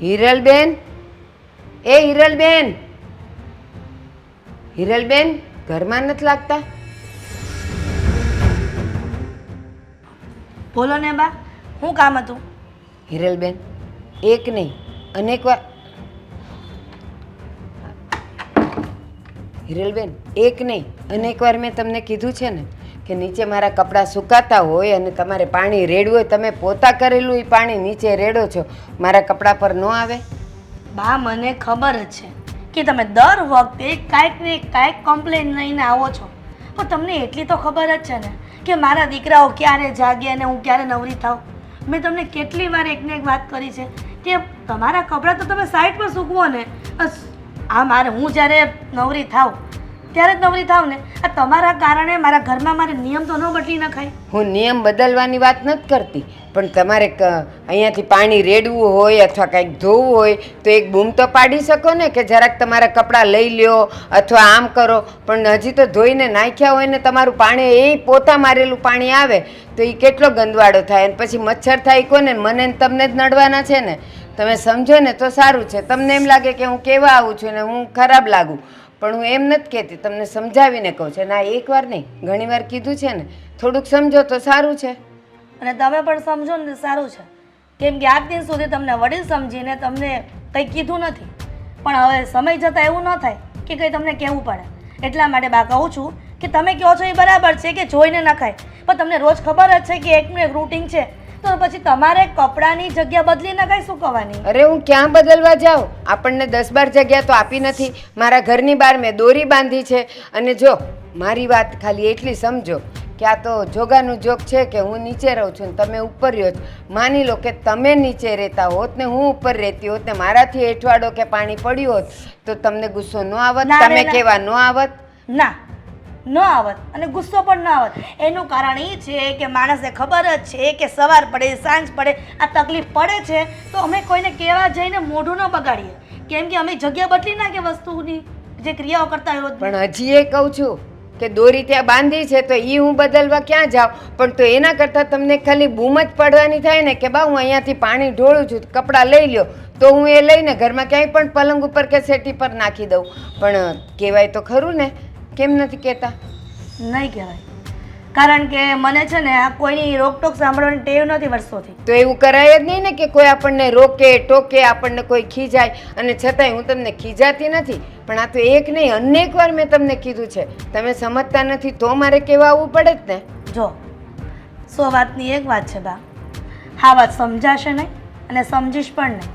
હિરલબેન? એ હિરલબેન? હિરલબેન ઘરમાં નથી લાગતા? બોલો ને બા શું કામ હતું? હિરલબેન એક નહીં અનેક વાર હિરલબેન એક નહીં અનેક વાર મેં તમને કીધું છે ને કે નીચે મારા કપડાં સુકાતા હોય અને તમારે પાણી રેડવું હોય, તમે પોતા કરેલું એ પાણી નીચે રેડો છો, મારા કપડાં પર ન આવે? બા, મને ખબર જ છે કે તમે દર વખતે કાંઈક ને કાંઈક કમ્પ્લેન લઈને આવો છો. પણ તમને એટલી તો ખબર જ છે ને કે મારા દીકરાઓ ક્યારે જાગે અને હું ક્યારે નવરી થાઉં. મેં તમને કેટલી વાર એકને એક વાત કરી છે કે તમારા કપડાં તો તમે સાઈડ પર સૂકવો ને. આ મારે હું જ્યારે નવરી થાઉં ત્યારે જ નવરી થાવ ને. આ તમારા કારણે મારા ઘરમાં મારે નિયમ તો ન બદલી નખાય. હું નિયમ બદલવાની વાત નથી કરતી, પણ તમારે અહીંયાથી પાણી રેડવું હોય અથવા કંઈક ધોવું હોય, તો એક બૂમ તો પાડી શકો ને, કે જરાક તમારા કપડાં લઈ લ્યો અથવા આમ કરો. પણ હજી તો ધોઈને નાખ્યા હોય ને તમારું પાણી, એ પોતા મારેલું પાણી આવે, તો એ કેટલો ગંદવાડો થાય. અને પછી મચ્છર થાય કોને? મને તમને જ નડવાના છે ને. તમે સમજો ને તો સારું છે. તમને એમ લાગે કે હું કેવા આવું છું ને હું ખરાબ લાગું. પણ હું એમ નથી કહેતી, તમને સમજાવીને કહું છું. ના એકવાર નહીં ઘણીવાર કીધું છે ને, થોડુંક સમજો તો સારું છે. અને તમે પણ સમજો ને સારું છે. કેમ કે આજ દિન સુધી તમને વડીલ સમજીને તમને કંઈ કીધું નથી. પણ હવે સમય જતાં એવું ન થાય કે કંઈ તમને કહેવું પડે. એટલા માટે બા કહું છું કે તમે કહો છો એ બરાબર છે કે જોઈને ન ખાય. પણ તમને રોજ ખબર જ છે કે એકનું એક રૂટિન છે. તો પછી તમારે કપડાની જગ્યા બદલી ન ખાય શું કહેવાની અરે હું ક્યાં બદલવા જાઉં? આપણને દસ બાર જગ્યા તો આપી નથી. મારા ઘરની બહાર મેં દોરી બાંધી છે. અને જો મારી વાત ખાલી એટલી સમજો કે આ તો જોગાનું જોગ છે કે હું નીચે રહું છું ને તમે ઉપર રહ્યો છો. માની લો કે તમે નીચે રહેતા હોત ને હું ઉપર રહેતી હોત ને મારાથી એઠવાડો કે પાણી પડ્યું હોત તો તમને ગુસ્સો ન આવત તમે. કેવા ન આવત. ના ન આવત અને ગુસ્સો પણ ન આવત. એનું કારણ એ છે કે માણસને ખબર જ છે કે સવાર પડે, સાંજ પડે, આ તકલીફ પડે છે, તો અમે કોઈને કહેવા જઈને મોઢું ન બગાડીએ. કેમ કે અમે જગ્યા બદલી કે વસ્તુની, જે ક્રિયાઓ કરતા રોજ પણ હજી એ કહું છું કે દોરી ત્યાં બાંધી છે તો એ હું બદલવા ક્યાં જાઉં? પણ તો એના કરતાં તમને ખાલી બૂમ જ પડવાની થાય ને કે બા, હું અહીંયાથી પાણી ઢોળું છું, કપડાં લઈ લ્યો. તો હું એ લઈને ઘરમાં ક્યાંય પણ પલંગ ઉપર કે સેટી પર નાખી દઉં. પણ કહેવાય તો ખરું ને કેમ નથી કહેતા? નહીં કહેવાય. કારણ કે મને છે ને આ કોઈની રોકટોક સાંભળવાની ટેવ નથી વર્ષોથી. તો એવું કરાય જ નહીં ને કે કોઈ આપણને રોકે ટોકે આપણને કોઈ ખીજાય. અને છતાંય હું તમને ખીજાતી નથી પણ આ તો એક નહીં અનેક વાર મેં તમને કીધું છે. તમે સમજતા નથી તો મારે કહેવા આવવું પડે જ ને? જો સો વાતની એક વાત છે બા. હા વાત સમજાશે નહીં અને સમજીશ પણ નહીં.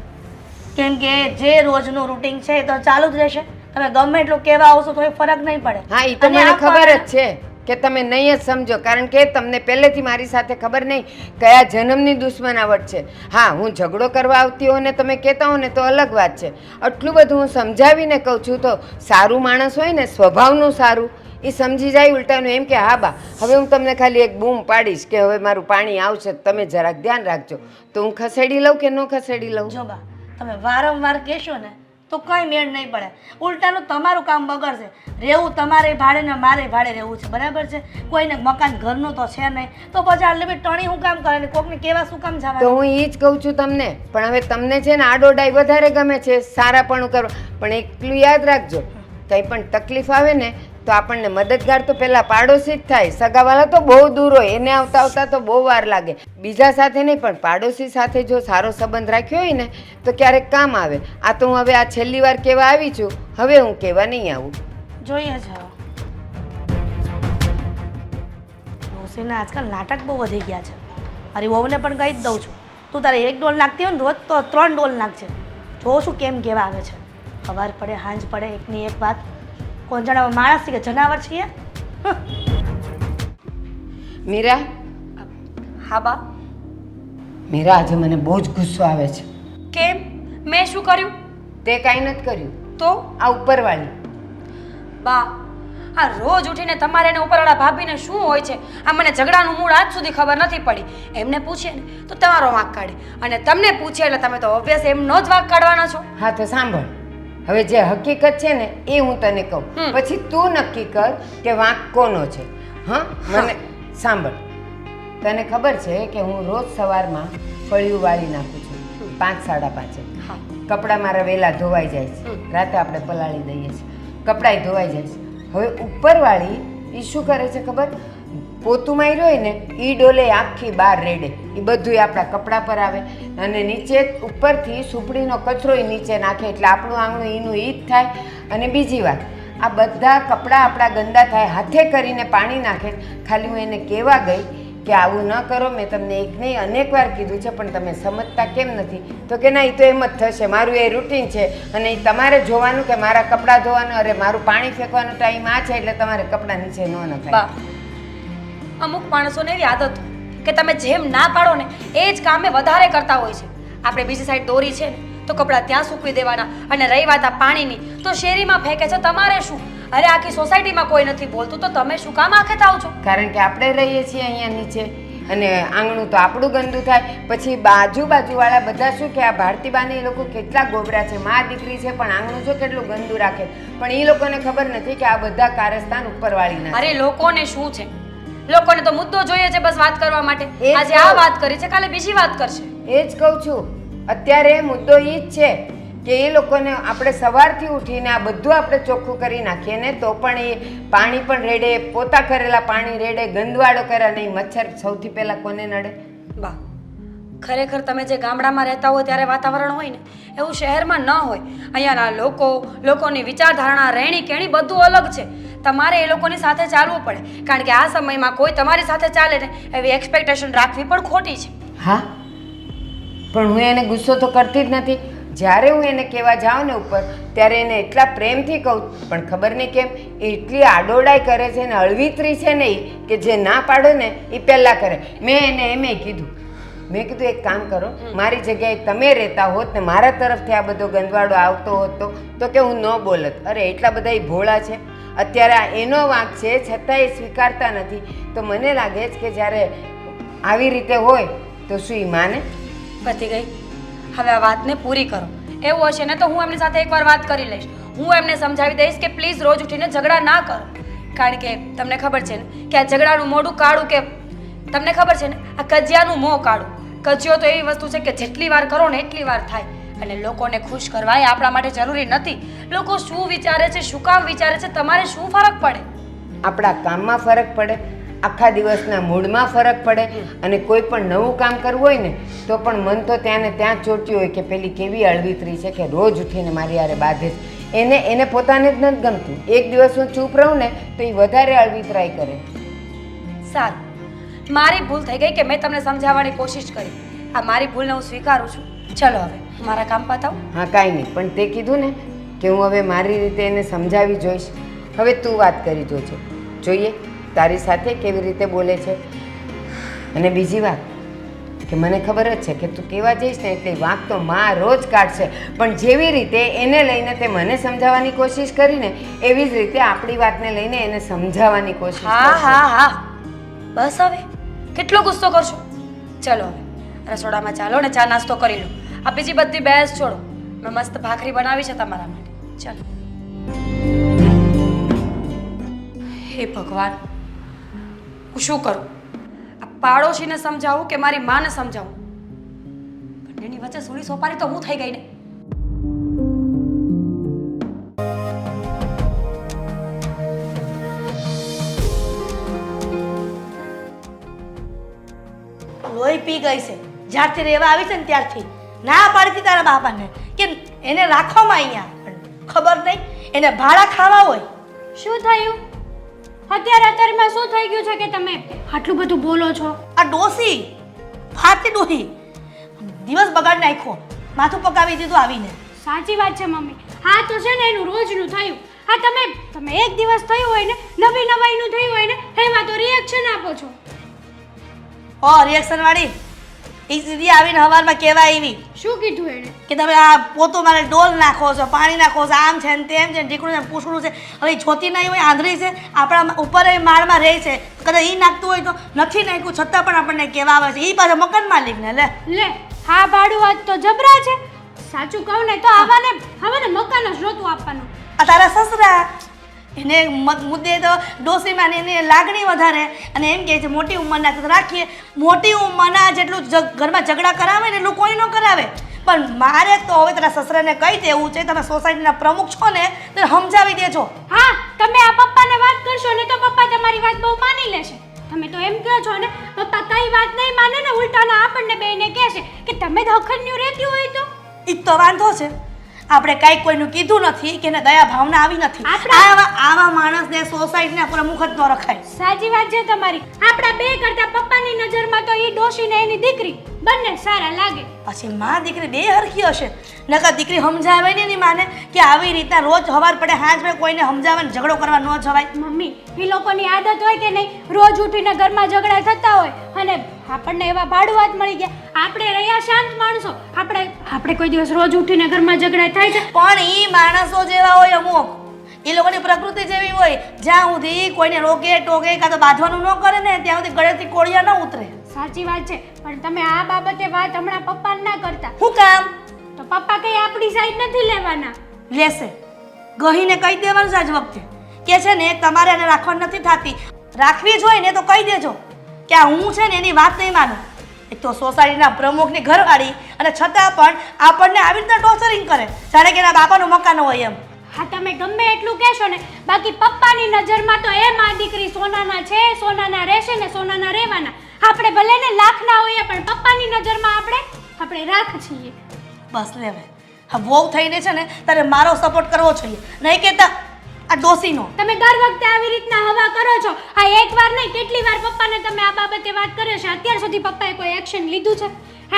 કેમ કે જે રોજનું રૂટિન છે એ તો ચાલુ જ રહેશે. તમે ગમે એટલું કહેવા આવશો તો એ ફરક નહીં પડે. હા એ તો અને મને આ ખબર જ પણ- છે કે તમે નહીં જ સમજો કારણ કે તમને પહેલેથી મારી સાથે ખબર નહીં કયા જન્મની દુશ્મનાવટ છે. હા હું ઝઘડો કરવા આવતી હોઉં ને તમે કહેતા હો ને તો અલગ વાત છે. આટલું બધું હું સમજાવીને કહું છું તો સારું માણસ હોય ને સ્વભાવનું સારું એ સમજી જાય ઉલટાનું એમ કે હા બા હવે હું તમને ખાલી એક બૂમ પાડીશ કે હવે મારું પાણી આવશે તો તમે જરાક ધ્યાન રાખજો. તો હું ખસેડી લઉં કે ન ખસેડી લઉં? જો બા તમે વારંવાર કહેશો ને તો કંઈ મેળ નહીં પડે. ઉલટાનું તમારું કામ બગડશે. રહેવું તમારે ભાડે ને મારે ભાડે રહેવું છે. બરાબર છે? કોઈને મકાન ઘરનું તો છે નહીં. તો પછી આટલી બધી ટણી હું કામ કરે ને કોકને કેવા શું કામ તો હું એ જ કહું છું તમને. પણ હવે તમને છે ને આડોડાઈ વધારે ગમે છે. સારા પણ કરો. પણ એકલું યાદ રાખજો. કંઈ પણ તકલીફ આવે ને તો આપણને મદદગાર તો પહેલાં પાડોશી જ થાય. સગાવાલા તો બહુ દૂર હોય. એને આવતા આવતા તો બહુ વાર લાગે. બીજા સાથે નહીં, પણ પાડોશી સાથે જો સારો સંબંધ રાખ્યો હોય ને, તો ક્યારેક કામ આવે. આ તો હું હવે આ છેલ્લી વાર કહેવા આવી છું. હવે હું કહેવા નહીં આવું. જોઈએ હવે. ડોસીને આજકાલ નાટક બહુ વધી ગયા છે. મારી વહુને પણ કહી જ દઉં છું. તું તારે એક ડોલ નાખતી હોય ને રોજ, તો ત્રણ ડોલ નાખજે. જોઉં છું કેમ કેવા આવે છે. સવાર પડે સાંજ પડે, એકની એક વાત. જાણે માણસ છે કે જનાવર છીએ. મીરા? હા બા. મીરા આજે મને બહુ જ ગુસ્સો આવે છે. કેમ? મેં શું કર્યું? તે કાંઈ નથી કર્યું. તો? આ ઉપરવાળી. બા આ રોજ ઉઠીને તમારે એને ઉપરવાળા ભાભીને શું હોય છે? આ મને ઝઘડાનું મૂળ આજ સુધી ખબર નથી પડી. એમને પૂછીએ ને તો તમારો વાંક કાઢે. અને તમને પૂછે એટલે તમે તો ઓબ્વિયસ એમનો જ વાંક કાઢવાના છો. હા તો સાંભળ. હવે જે હકીકત છે ને એ હું તને કહું. પછી તું નક્કી કર કે વાંક કોનો છે. હા મને સાંભળ. તને ખબર છે કે હું રોજ સવારમાં ફળિયું વાળી નાખું છું. પાંચ સાડા પાંચે. હા. કપડાં મારા વહેલા ધોવાઈ જાય છે. રાતે આપણે પલાળી દઈએ છીએ. કપડાંય ધોવાઈ જાય છે. હવે ઉપરવાળી એ શું કરે છે ખબર? પોતું માર્યું હોય ને એ ડોલે આખી બહાર રેડે. એ બધું આપણા કપડાં પર આવે. અને નીચે ઉપરથી સુપડીનો કચરો એ નીચે નાખે. એટલે આપણું આંગણું એનું ઈ જ થાય. અને બીજી વાત, આ બધા કપડાં આપણા ગંદા થાય, હાથે કરીને પાણી નાખે. ખાલી હું એને કહેવા ગઈ કે આવું ન કરો. મેં તમને એક નહીં, અનેક વાર કીધું છે, પણ તમે સમજતા કેમ નથી? તો કે ના એ તો એમ જ થશે. મારું એ રૂટીન છે. અને એ તમારે જોવાનું કે મારા કપડાં ધોવાનું, અરે મારું પાણી ફેંકવાનો ટાઈમ આ છે, એટલે તમારે કપડાં નીચે ન નખાય. અમુક માણસોને એવી આદત કે તમે જેમ ના પાડો ને એ જ કામે વધારે કરતા હોય છે. આપણે બીજી સાઈડ દોરી છે ને તો કપડાં ત્યાં સૂકવી દેવાના અને રહી વાત આ પાણીની. તો શેરીમાં ફેંકે છે તમારે શું? અરે આખી સોસાયટીમાં કોઈ નથી બોલતું તો તમે શું કામ આખે થાવ છો? કારણ કે આપણે રહીએ છીએ અહીંયા નીચે અને આંગણું તો આપણું ગંદુ થાય. પછી બાજુ બાજુવાળા બધા શું કે આ ભારતીબાને એ લોકો કેટલા ગોબરા છે? મા દીકરી છે પણ આંગણું જો કેટલું ગંદુ રાખે. પણ એ લોકોને ખબર નથી કે આ બધા કારસ્તાન ઉપરવાળીના અરે લોકોને શું છે? લોકોને તો મુદ્દો જોઈએ છે બસ વાત કરવા માટે. એ જ આજે આ વાત કરી છે કાલે બીજી વાત કરશે. એ જ કહું છું. અત્યારે મુદ્દો એ જ છે કે એ લોકોને આપણે સવારથી ઉઠીને આ બધું આપણે ચોખ્ખું કરી નાખીએ ને તો પણ એ પાણી પણ રેડે પોતા કરેલા પાણી રેડે ગંદવાડો કરે નહીં મચ્છર સૌથી પહેલાં કોને નડે? બા ખરેખર તમે જે ગામડામાં રહેતા હોય ત્યારે વાતાવરણ હોય ને એવું શહેરમાં ન હોય. અહીંયાના લોકો લોકોની વિચારધારણા રહેણી કેણી બધું અલગ છે. તમારે એ લોકોની સાથે ચાલવું પડે. કારણ કે આ સમયમાં કોઈ તમારી સાથે ચાલે ને એવી એક્સપેક્ટેશન રાખવી પણ ખોટી છે. હા? પણ હું એને ગુસ્સો તો કરતી જ નથી. જ્યારે હું એને કહેવા જાઉં ને ઉપર ત્યારે એને એટલા પ્રેમથી કહું. પણ ખબર નહીં કેમ એટલી આડોડાઈ કરે છે ને અળવિતરી છે ને કે જે ના પાડો ને એ પહેલાં કરે. મેં એને એમ કીધું. મેં કીધું એક કામ કરો મારી જગ્યાએ તમે રહેતા હોત ને મારા તરફથી આ બધો ગંદવાડો આવતો હોત તો તો કે હું ન બોલત. અરે એટલા બધા એ ભોળા છે. અત્યારે આ એનો વાંક છે છતાં એ સ્વીકારતા નથી. તો મને લાગે છે કે જ્યારે આવી રીતે હોય, તો શું એ માને? પતી ગઈ. હવે આ વાતને પૂરી કરો. એવું હશે ને તો હું એમની સાથે એકવાર વાત કરી લઈશ. હું એમને સમજાવી દઈશ કે પ્લીઝ રોજ ઉઠીને ઝઘડા ના કરો. કારણ કે તમને ખબર છે ને કે આ ઝઘડાનું મોઢું કાળું કે તમને ખબર છે ને? આ કજિયાનું મોં કાળું. કજિયો તો એવી વસ્તુ છે કે જેટલી વાર કરો ને એટલી વાર થાય. અને લોકોને ખુશ કરવા એ આપણા માટે જરૂરી નથી. લોકો શું વિચારે છે શું કામ વિચારે છે તમારે શું ફરક પડે? આપણા કામમાં ફરક પડે આખા દિવસના મૂડમાં ફરક પડે અને કોઈ પણ નવું કામ કરવું હોય ને તો પણ મન તો ત્યાં ને ત્યાં ચોટ્યું હોય કે પેલી કેવી અળવિતરી છે કે રોજ ઉઠીને મારી યારે બાંધે છે. એને એને પોતાને જ નથી ગમતું. એક દિવસ હું ચૂપ રહું ને તો એ વધારે અળવિતરાઈ કરે. સારું. મારી ભૂલ થઈ ગઈ કે મેં તમને સમજાવવાની કોશિશ કરી. આ મારી ભૂલને હું સ્વીકારું છું. ચલો હવે મારા કામ પતાવું. હા કાંઈ નહીં પણ તે કીધું ને કે હું હવે મારી રીતે એને સમજાવી જોઈશ. હવે તું વાત કરી જોજે. જોઈએ તારી સાથે કેવી રીતે બોલે છે. અને બીજી વાત કે મને ખબર જ છે કે તું કેવા જઈશ ને એટલે વાંક તો માં રોજ કાઢશે. પણ જેવી રીતે એને લઈને તે મને સમજાવવાની કોશિશ કરીને એવી જ રીતે આપણી વાતને લઈને એને સમજાવવાની કોશિશ હા હા હા. બસ હવે કેટલો ગુસ્સો કરશો? ચલો હવે રસોડામાં ચાલો ને ચા નાસ્તો કરી લો. આ બીજી બધી બહેસ છોડો. મેં મસ્ત ભાખરી બનાવી છે તમારા માટે. ચાલો. હે ભગવાન, હું શું કરું? આ પાડોશીને સમજાવું કે મારી માને સમજાવું? બંનેની વચ્ચે સુડી સોપારી તો હું થઈ ગઈ ને? લોહી પી ગઈ છે. જ્યારથી રહેવા આવી છે ને ત્યારથી. ના પાડતી તારા બાપાને. કે એને રાખવામાં અહીંયા ખબર નહીં. એને ભાડા ખાવા હોય. શું થયું? અત્યારે અત્યારમાં શું થઈ ગયું છે કે તમે આટલું બધું બોલો છો? આ ડોસી. ફાટી ડોહી. દિવસ બગાડ નાખ્યો. માથું પકાવી દીધું આવીને. સાચી વાત છે મમ્મી. હા તો છે ને એનું રોજનું થયું. હા તમે તમે એક દિવસ થયું હોય ને નવી નવાઈનું થયું હોય ને એમાં તો રિએક્શન આપો છો. ઓ રિએક્શન વાળી. એ સીધી આવીને હવારમાં કહેવા આવી શું કીધું એને કે તમે આ પોતો મારે ડોલ નાખો છો પાણી નાખો છો આમ છે ને તેમ છે ને ઢીકણું છે ને પૂછડું છે. હવે જોતી નહીં હોય આંધળી છે આપણા ઉપર એ માળમાં રહે છે. કદાચ એ નાખતું હોય તો નથી નાખ્યું છતાં પણ આપણને કહેવા આવે છે. એ પાછા મકાન માલિકને લે. લે હા ભાડું વાત તો જબરા છે. સાચું કહું ને તો આવાને ને મકાન જ નહોતું આપવાનું. આ તારા સસરા એને મુદ્દે તો ડોસીમાં એની લાગણી વધારે. અને એમ કહે છે મોટી ઉંમરના. રાખીએ મોટી ઉંમરના જેટલું ઘરમાં ઝઘડા કરાવે ને એટલું કોઈ ન કરાવે. પણ મારે તો હવે તારા સસરાને કહી દેવું છે તમે સોસાયટીના પ્રમુખ છો ને તો સમજાવી દેજો. હા તમે આ પપ્પાને વાત કરશો ને તો પપ્પા તમારી વાત બહુ માની લેશે. તમે તો એમ કહો છો ને પપ્પા કઈ વાત નહીં માને ને ઉલટાના આપણને બેને કહેશે કે તમે તો હખન્યું રહેતી હોય તો. ઈ તો વાંધો છે. આપણે કાંઈ કોઈનું કીધું નથી કે એને દયા ભાવના આવી નથી. આવા આવા માણસને સોસાયટીના પ્રમુખ જ ન રખાય. સાચી વાત છે તમારી. આપણા બે કરતા પપ્પાની નજરમાં તો એ ડોશી ને એની દીકરી. બંને સારા લાગે. પછી માં દીકરી બે હરખી હશે. નકર દીકરી સમજાવે ને એની માને કે આવી રીતના રોજ હવાર પડે હાંજ પડે કોઈને સમજાવે ને ઝઘડો કરવા ન જવાય. મમ્મી એ લોકોની આદત હોય કે નહીં? રોજ ઉઠીને ઘરમાં ઝઘડા થતા હોય અને આપણને એવા ભાડુઆત મળી ગયા. આપણે રહ્યા શાંત માણસો. આપણે આપણે કોઈ દિવસ રોજ ઉઠીને ઘરમાં ઝઘડા થાય છે. પણ એ માણસો જેવા હોય અમુક. એ લોકોની પ્રકૃતિ જેવી હોય. જ્યાં સુધી કોઈને રોકે ટોકે કાં તો બાંધવાનું ન કરે ને ત્યાં સુધી ગળેથી કોળિયા ન ઉતરે. સાચી વાત છે પણ તમે આ બાબતે વાત હમણાં પપ્પાને ના કરતા. શું કામ? તો પપ્પા કઈ આપણી સાઈડ નથી લેવાના. લેશે. ગહીને કહી દેવાનું આજ વખતે કે છે ને તમારે એને રાખવાની નથી થતી. રાખવી જ હોય ને તો કહી દેજો કે આ હું છે ને એની વાત નહીં માનું. એક તો સોસાયટીના પ્રમુખની ઘરવાળી અને છતાં પણ આપણને આવી રીતના ટોર્ચરિંગ કરે. જાણે કે એના બાપાનું મકાન હોય એમ. હા તમે ગમે એટલું કહેશો ને બાકી પપ્પાની નજરમાં તો એ આ દીકરી સોનાના છે સોનાના રહેશે ને સોનાના રહેવાના. આપણે ભલે ને લાખના હોઈએ પણ પપ્પાની નજરમાં આપણે આપણે રાખ છીએ. બસ લેવે હા વહુ થઈને છે ને તારે મારો સપોર્ટ કરવો જોઈએ. નહીં કહેતા આ ડોસીનો. તમે દર વખતે આવી રીતના હવા કરો છો. આ એક વાર નહીં કેટલી વાર પપ્પાને તમે આ બાબતે વાત કર્યો છે? અત્યાર સુધી પપ્પાએ કોઈ એક્શન લીધું છે?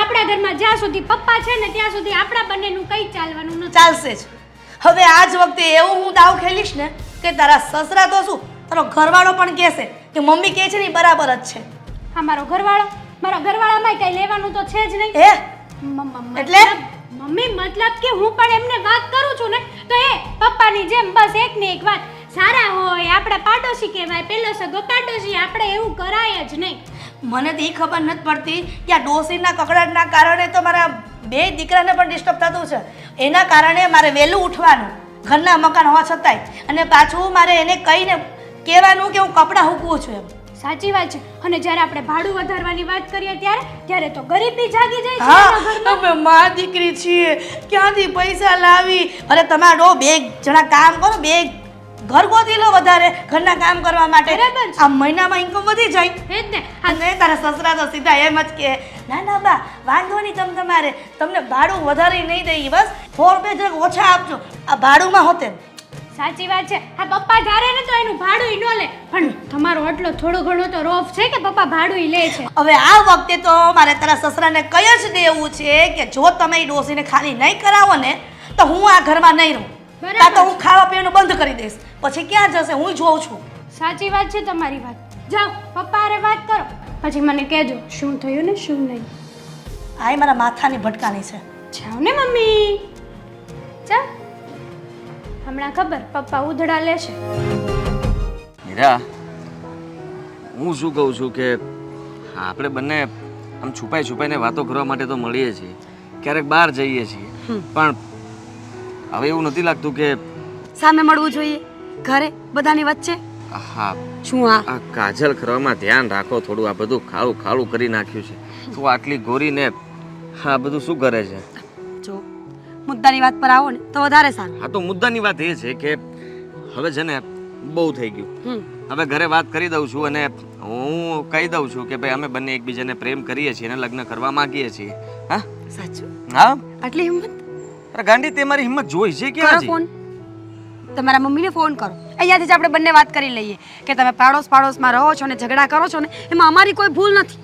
આપણા ઘરમાં જ્યાં સુધી પપ્પા છે ને ત્યાં સુધી આપણા બંનેનું કંઈ ચાલવાનું નથી. ચાલશે જ. હવે આજ વખતે એવું હું દાવ ખેલીશ ને કે તારા સસરા તો શું તારો ઘરવાળો પણ કહેશે કે મમ્મી કહે છે ને બરાબર જ છે. આ મારો ઘરવાળો. મારા ઘરવાળામાં કઈ લેવાનું તો છે જ નહીં. હે મ- એટલે? મમ્મી મતલબ કે હું પણ એમને વાત કરું છું ને તો એ પપ્પાની જેમ બસ એક ને એક વાત. સારા હોય આપણા પાડોશી કહેવાય પેલો સગો પાડોશી આપણે એવું કરાય જ નહીં. મને તો એ ખબર નથી પડતી કે આ ડોસીના કકડાટના કારણે તો મારા બે દીકરાને પણ ડિસ્ટર્બ થતું છે. એના કારણે મારે વહેલું ઉઠવાનું ઘરના મકાન હોવા છતાંય. અને પાછું મારે એને કહીને કહેવાનું કે હું કપડાં હૂકવું છું એમ. સાચી વાત છે. અને જ્યારે આપણે ભાડું વધારવાની વાત કરીએ ત્યારે ત્યારે તો ગરીબી જાગી જાય છે એના હા ઘરમાં. અમે મા દીકરી છીએ. ક્યાંથી પૈસા લાવી? અરે તમારો બે જણા કામ કરો બે ઘર ગોતી લો વધારે ઘરના કામ કરવા માટે. બરાબર છે. આ મહિનામાં ઇન્કમ વધી જાય. એ જ ને. અને તારા સસરા તો સીધા એમ જ કે ના ના બા વાંધો નહીં તમ તમારે. તમને ભાડું વધારે નહીં દઈએ બસ. ફોર રૂપિયા જરાક ઓછા આપજો. આ ભાડુંમાં હોતે સાચી વાત છે. હા પપ્પા ધારે ને તો એનું ભાડું ન લે. પણ તમારો આટલો થોડો ઘણો તો રોફ છે કે પપ્પા ભાડું લે છે? હવે આ વખતે તો મારે તારા સસરાને કહી જ દેવું છે કે જો તમે એ ડોસીને ખાલી નહીં કરાવો ને તો હું આ ઘરમાં નહીં રહું. કાં તો હું ખાવા પીવાનું બંધ કરી દઈશ. પછી ક્યાં જશે? હું જોઉં છું. સાચી વાત છે તમારી વાત. જાઓ પપ્પા અરે વાત કરો. પછી મને કહેજો શું થયું ને શું નહીં? આ મારા માથાની ભટકાની છે. જાઓ ને મમ્મી. જાઓ. હમણાં ખબર પપ્પા ઉધડા લેશે મીરા હું શું કહું છું કે આપણે બંને આમ છુપાઈ છુપાઈને વાતો કરવા માટે તો મળીએ છીએ ક્યારેક બહાર જઈએ છીએ. પણ હવે એવું નથી લાગતું કે સામે મળવું જોઈએ ઘરે બધાની વચ્ચે? હા શું આ? કાજલ કરવામાં ધ્યાન રાખો થોડું આ બધું ખાવું ખાડું કરી નાખ્યું છે. તું આટલી ગોરીને આ બધું શું કરે છે? મુદ્દાની વાત પર આવો ને તો વધારે સારું. હા તો મુદ્દાની વાત એ છે કે હવે છે ને બહુ થઈ ગયું. હવે ઘરે વાત કરી દઉં છું અને હું કહી દઉં છું કે ભાઈ અમે બંને એકબીજાને પ્રેમ કરીએ છીએ અને લગ્ન કરવા માંગીએ છીએ. હા? સાચું? હા? આટલી હિંમત? અરે ગાંડી તે મારી હિંમત જોઈ છે કે ફોન. તમારા મમ્મીને ફોન કરો. અહીંયાથી જ આપણે બંને વાત કરી લઈએ કે તમે પાડોશ પાડોશમાં રહો છો ને ઝઘડા કરો છો ને એમાં અમારી કોઈ ભૂલ નથી.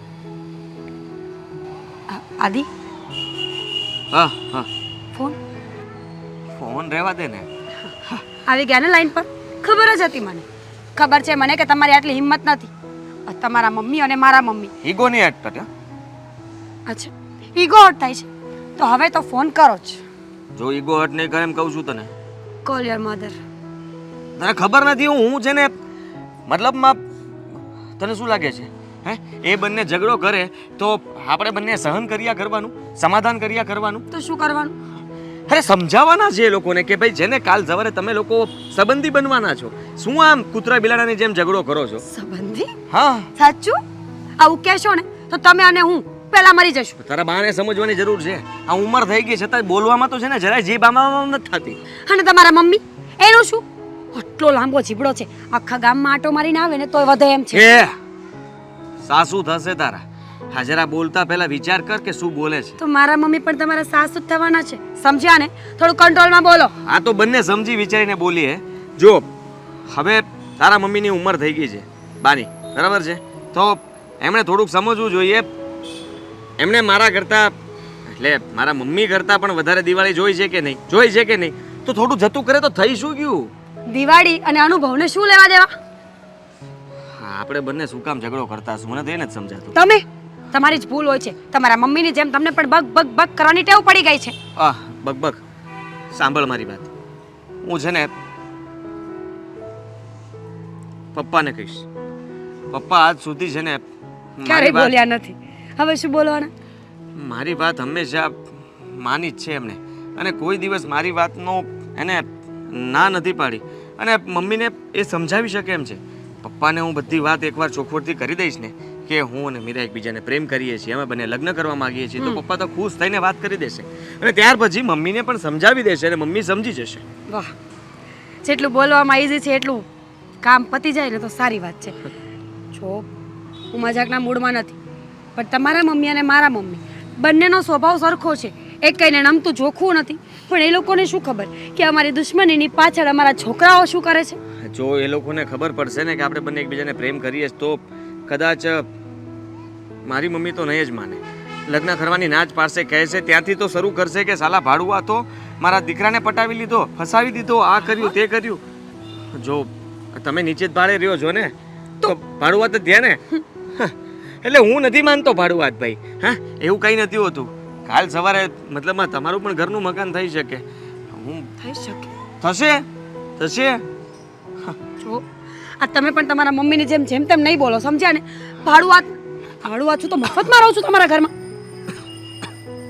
આદિ? હા હા. ફોન? ફોન રહેવા દે ને. આવી ગયા ને લાઈન પર? ખબર જ હતી મને. ખબર છે મને કે તમારી આટલી હિંમત નથી. તમારા મમ્મી અને મારા મમ્મી. ઈગો નહીં અટકટ હા? અચ્છા. ઈગો હટ થાય છે. તો હવે તો ફોન કરો જ. જો ઈગો હટ નહીં કરે એમ કહું છું તને. કોલ યોર મધર તને ખબર નથી હું હું છે ને મતલબમાં તને શું લાગે છે? હે? એ બંને ઝઘડો કરે તો આપણે બંને સહન કર્યા કરવાનું સમાધાન કર્યા કરવાનું? તો શું કરવાનું? અરે સમજાવવાના છે એ લોકોને કે ભાઈ જેને કાલ સવારે તમે લોકો સંબંધી બનવાના છો. શું આમ કૂતરા બિલાડાની જેમ ઝઘડો કરો છો? સંબંધી? હા. સાચું? આવું કહેશો ને તો તમે અને હું પહેલા મરી જશું. તારા બાને સમજવાની જરૂર છે. આ ઉંમર થઈ ગઈ છતાં બોલવામાં તો છે ને જરાય જીભ આમાં નથી થતી. અને તમારા મમ્મી એનું શું? આટલો લાંબો જીબડો છે. આખા ગામમાં આટો મારીને આવે ને તોય વધે એમ છે. સાસુ થશે તારા. હા જરા બોલતા પહેલા વિચાર કર કે શું બોલે છે. તો મારા મમ્મી પણ તમારા સાસુ જ થવાના છે. સમજ્યા ને? થોડું કંટ્રોલમાં બોલો. આ તો બંને સમજી વિચારીને બોલીએ. જો હવે તારા મમ્મીની ઉંમર થઈ ગઈ છે બાની. બરાબર છે? તો એમણે થોડુંક સમજવું જોઈએ. એમણે મારા કરતાં એટલે મારા મમ્મી કરતાં પણ વધારે દિવાળી જોઈ છે કે નહીં? જોઈ છે કે નહીં? તો થોડું જતું કરે તો થઈ શું ગયું? દિવાળી અને અનુભવને શું લેવા દેવા? હા આપણે બંને શું કામ ઝઘડો કરતા હશું? મને તો એને જ સમજાતું. તમે? તમારી જ ભૂલ હોય છે. તમારા મમ્મીની જેમ તમને પણ બગ બગ બગ કરવાની ટેવ પડી ગઈ છે. આહ બગ બગ. સાંભળ મારી વાત. હું છે ને પપ્પાને કહીશ. પપ્પા આજ સુધી છે ને ક્યારેય બોલ્યા નથી. હવે શું બોલવાના? મારી વાત હંમેશા માની જ છે એમને. અને કોઈ દિવસ મારી વાતનો એને ના નથી પાડી. અને મમ્મીને એ સમજાવી શકે એમ છે. પપ્પાને હું બધી વાત એકવાર ચોખવટથી કરી દઈશ ને કે હું અને મીરા એકબીજાને પ્રેમ કરીએ છીએ અમે બંને લગ્ન કરવા માંગીએ છીએ તો પપ્પા તો ખુશ થઈને વાત કરી દેશે. અને ત્યાર પછી મમ્મીને પણ સમજાવી દેશે અને મમ્મી સમજી જશે. વાહ. જેટલું બોલવામાં ઈઝી છે એટલું કામ પતી જાય ને તો સારી વાત છે. જો હું મજાકના મૂડમાં નથી પણ તમારા મમ્મી અને મારા મમ્મી બંનેનો સ્વભાવ સરખો છે. એક કઈને નમતું જોખવું નથી પણ એ લોકોને શું ખબર કે અમારી દુશ્મનીની પાછળ અમારા છોકરાઓ શું કરે છે? જો એ લોકોને ખબર પડશે ને કે આપણે બંને એકબીજાને પ્રેમ કરીએ તો કદાચ મારી મમ્મી તો નહીં જ માને. લગ્ન કરવાની ના જ પાડશે કહે છે ત્યાંથી તો શરૂ કરશે કે સાલા ભાડુઆ તો. મારા દીકરાને પટાવી લીધો ફસાવી દીધો આ કર્યું તે કર્યું. જો તમે નીચે જ ભાડે રહ્યો છો ને તો ભાડુઆત જ ધ્યાને એટલે હું નથી માનતો ભાડુઆત ભાઈ. હા એવું કંઈ નથી હોતું. કાલ સવારે મતલબમાં તમારું પણ ઘરનું મકાન થઈ શકે. હું થઈ શકે. થશે? થશે? જો આ તમે પણ તમારા મમ્મીની જેમ જેમ તેમ નહીં બોલો સમજ્યા ને? ભાડું આ ભાડું છું તો મફતમાં રહું છું તમારા ઘરમાં.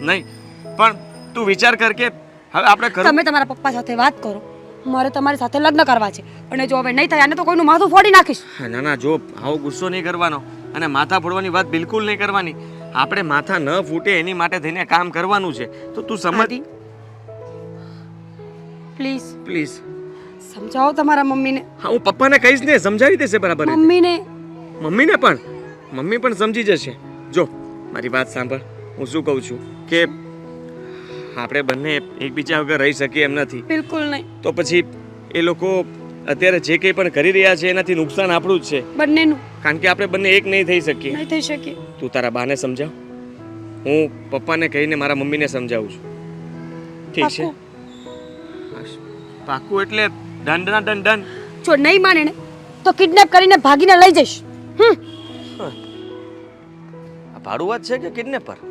નહીં પણ તું વિચાર કર કે હવે આપણે તમે તમારા પપ્પા સાથે વાત કરો. મારે તમારી સાથે લગ્ન કરવા છે. અને જો હવે નહીં થાય આને તો કોઈનું માથું ફોડી નાખીશ. ના ના જો આવો ગુસ્સો નહીં કરવાનો અને માથા ફોડવાની વાત બિલકુલ નહીં કરવાની. આપણે માથા ન ફૂટે એની માટે થઈને કામ કરવાનું છે. તો તું સમજી પ્લીઝ પ્લીઝ સમજાવો તમારા મમ્મીને. હા હું પપ્પાને કહીશ ને સમજાવી દેશે બરાબર. મમ્મીને. મમ્મીને પણ. મમ્મી પણ સમજી જશે. જો મારી વાત સાંભળ. હું શું કહું છું કે આપણે બંને એકબીજા વગર રહી શકીએ એમ નથી. બિલકુલ નહીં. તો પછી એ લોકો અત્યારે જે કંઈ પણ કરી રહ્યા છે એનાથી નુકસાન આપણું જ છે. બંનેનું. કારણ કે આપણે બંને એક નહીં થઈ શકીએ. નહીં થઈ શકીએ. તું તારા બાને સમજાવ. હું પપ્પાને કહીને મારા મમ્મીને સમજાવું છું. ઠીક છે? પાકું. એટલે ડન ડન ડન ડન જો નહીં માને તો કિડનેપ કરીને ભાગીને લઈ જઈશ. હમ. આ ભાડું છે કે કિડનેપર?